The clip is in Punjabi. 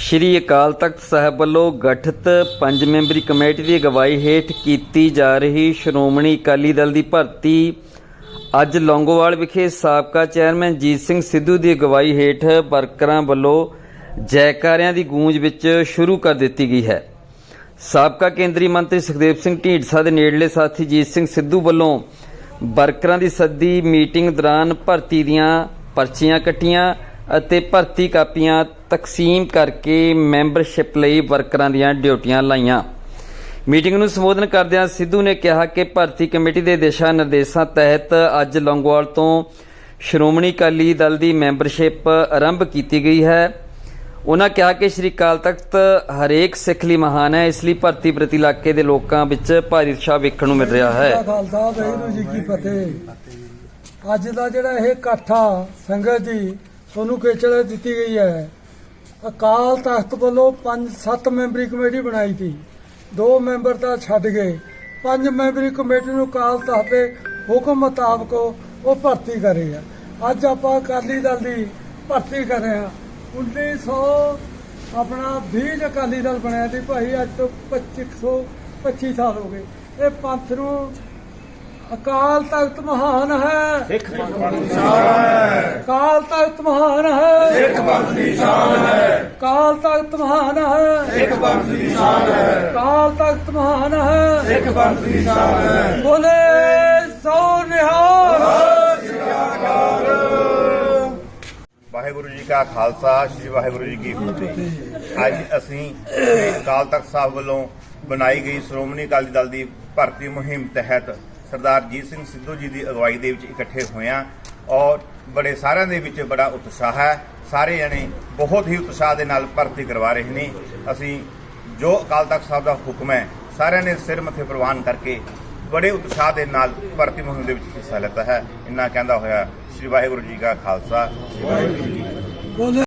ਸ਼੍ਰੀ ਅਕਾਲ ਤਖਤ ਸਾਹਿਬ ਵੱਲੋਂ ਗਠਿਤ ਪੰਜ ਮੈਂਬਰੀ ਕਮੇਟੀ ਦੀ ਅਗਵਾਈ ਹੇਠ ਕੀਤੀ ਜਾ ਰਹੀ ਸ਼੍ਰੋਮਣੀ ਅਕਾਲੀ ਦਲ ਦੀ ਭਰਤੀ। ਅੱਜ ਲੌਂਗੋਵਾਲ ਵਿਖੇ ਸਾਬਕਾ ਚੇਅਰਮੈਨ ਜੀਤ ਸਿੰਘ ਸਿੱਧੂ ਦੀ ਅਗਵਾਈ ਹੇਠ ਵਰਕਰਾਂ ਵੱਲੋਂ ਜੈਕਾਰਿਆਂ ਦੀ ਗੂੰਜ ਵਿੱਚ ਸ਼ੁਰੂ ਕਰ ਦਿੱਤੀ ਗਈ ਹੈ। ਸਾਬਕਾ ਕੇਂਦਰੀ ਮੰਤਰੀ ਸੁਖਦੇਵ ਸਿੰਘ ਢੀਂਡਸਾ ਦੇ ਨੇੜਲੇ ਸਾਥੀ ਜੀਤ ਸਿੰਘ ਸਿੱਧੂ ਵੱਲੋਂ ਵਰਕਰਾਂ ਦੀ ਸੱਦੀ ਮੀਟਿੰਗ ਦੌਰਾਨ ਭਰਤੀ ਦੀਆਂ ਪਰਚੀਆਂ ਕੱਟੀਆਂ। ਅਤੇ ਭਰਤੀ ਕਾਪੀਆਂ ਤਕਸੀਮ ਕਰਕੇ ਮੈਂਬਰਸ਼ਿਪ ਲਈ ਵਰਕਰਾਂ ਦੀਆਂ ਡਿਊਟੀਆਂ ਲਾਈਆਂ। ਮੀਟਿੰਗ ਨੂੰ ਸੰਬੋਧਨ ਕਰਦਿਆਂ ਸਿੱਧੂ ਨੇ ਕਿਹਾ ਕਿ ਭਰਤੀ ਕਮੇਟੀ ਦੇ ਦਿਸ਼ਾ ਨਿਰਦੇਸ਼ਾਂ ਤਹਿਤ ਅੱਜ ਲੌਂਗੋਵਾਲ ਤੋਂ ਸ਼੍ਰੋਮਣੀ ਅਕਾਲੀ ਦਲ ਦੀ ਮੈਂਬਰਸ਼ਿਪ ਆਰੰਭ ਕੀਤੀ ਗਈ ਹੈ। ਉਹਨਾਂ ਕਿਹਾ ਕਿ ਸ਼੍ਰੀ ਅਕਾਲ ਤਖਤ ਹਰੇਕ ਸਿੱਖ ਲਈ ਮਹਾਨ ਹੈ, ਇਸ ਲਈ ਭਰਤੀ ਪ੍ਰਤੀ ਇਲਾਕੇ ਦੇ ਲੋਕਾਂ ਵਿੱਚ ਭਾਰੀ ਉਤਸ਼ਾਹ ਵੇਖਣ ਨੂੰ ਮਿਲ ਰਿਹਾ ਹੈ। ਖਾਲਸਾ, ਵਾਹਿਗੁਰੂ ਜੀ ਕੀ ਫਤਿਹ। ਅੱਜ ਦਾ ਜਿਹੜਾ ਇਹ ਇਕੱਠਾ ਸੰਗਤ ਜੀ ਤੁਹਾਨੂੰ ਖੇਚਲ ਦਿੱਤੀ ਗਈ ਹੈ। ਅਕਾਲ ਤਖਤ ਵੱਲੋਂ 5-7 ਮੈਂਬਰੀ ਕਮੇਟੀ ਬਣਾਈ ਸੀ ਦੋ ਮੈਂਬਰ ਤਾਂ ਛੱਡ ਗਏ। ਪੰਜ ਮੈਂਬਰੀ ਕਮੇਟੀ ਨੂੰ ਅਕਾਲ ਤਖਤ ਦੇ ਹੁਕਮ ਮੁਤਾਬਕ ਉਹ ਭਰਤੀ ਕਰੇ ਆ। ਅੱਜ ਆਪਾਂ ਅਕਾਲੀ ਦਲ ਦੀ ਭਰਤੀ ਕਰ ਰਹੇ ਆ। 1900 ਆਪਣਾ 20 ਅਕਾਲੀ ਦਲ ਬਣਿਆ ਸੀ। ਭਾਈ ਅੱਜ ਤੋਂ 2500 25 ਸਾਲ ਹੋ ਗਏ। ਇਹ ਪੰਥ ਨੂੰ ਅਕਾਲ ਤਖਤ ਮਹਾਨ ਹੈ। ਸਿੱਖ ਪੰਥ ਦੀ ਸ਼ਾਨ ਹੈ। ਅਕਾਲ ਤਖਤ ਮਹਾਨ ਹੈ। ਸਿੱਖ ਪੰਥ ਦੀ ਸ਼ਾਨ ਹੈ। ਅਕਾਲ ਤਖਤ ਮਹਾਨ ਹੈ। ਸਿੱਖ ਪੰਥ ਦੀ ਸ਼ਾਨ ਹੈ। ਅਕਾਲ ਤਖਤ ਮਹਾਨ ਹੈ। ਸਿੱਖ ਪੰਥ ਦੀ ਸ਼ਾਨ ਹੈ। ਬੋਲੇ ਸੋ ਨਿਹਾਲ। ਵਾਹਿਗੁਰੂ ਜੀ ਕਾ ਖਾਲਸਾ ਸ੍ਰੀ ਵਾਹਿਗੁਰੂ ਜੀ ਕੀ ਫਤਿਹ। ਅੱਜ ਅਸੀਂ ਅਕਾਲ ਤਖਤ ਸਾਹਿਬ ਵੱਲੋਂ ਬਣਾਈ ਗਈ ਸ਼੍ਰੋਮਣੀ ਅਕਾਲੀ ਦਲ ਦੀ ਭਰਤੀ ਮੁਹਿੰਮ ਤਹਿਤ ਸਰਦਾਰ ਜੀਤ ਸਿੰਘ ਸਿੱਧੂ ਜੀ ਦੀ ਅਗਵਾਈ ਦੇ ਵਿੱਚ ਇਕੱਠੇ ਹੋਏ ਹਾਂ ਔਰ ਬੜੇ ਸਾਰਿਆਂ ਦੇ ਵਿੱਚ ਬੜਾ ਉਤਸ਼ਾਹ ਹੈ। ਸਾਰੇ ਜਣੇ ਬਹੁਤ ਹੀ ਉਤਸ਼ਾਹ ਦੇ ਨਾਲ ਭਰਤੀ ਕਰਵਾ ਰਹੇ ਨੇ। ਅਸੀਂ ਜੋ ਅਕਾਲ ਤਖਤ ਸਾਹਿਬ ਦਾ ਹੁਕਮ ਹੈ, ਸਾਰਿਆਂ ਨੇ ਸਿਰ ਮੱਥੇ ਪ੍ਰਵਾਨ ਕਰਕੇ ਬੜੇ ਉਤਸ਼ਾਹ ਦੇ ਨਾਲ ਭਰਤੀ ਮੁਹਿੰਮ ਦੇ ਵਿੱਚ ਹਿੱਸਾ ਲਿੱਤਾ ਹੈ। ਇੰਨਾ ਕਹਿੰਦਾ ਹੋਇਆ, ਸ੍ਰੀ ਵਾਹਿਗੁਰੂ ਜੀ ਕਾ ਖਾਲਸਾ, ਸ੍ਰੀ ਵਾਹਿਗੁਰੂ ਜੀ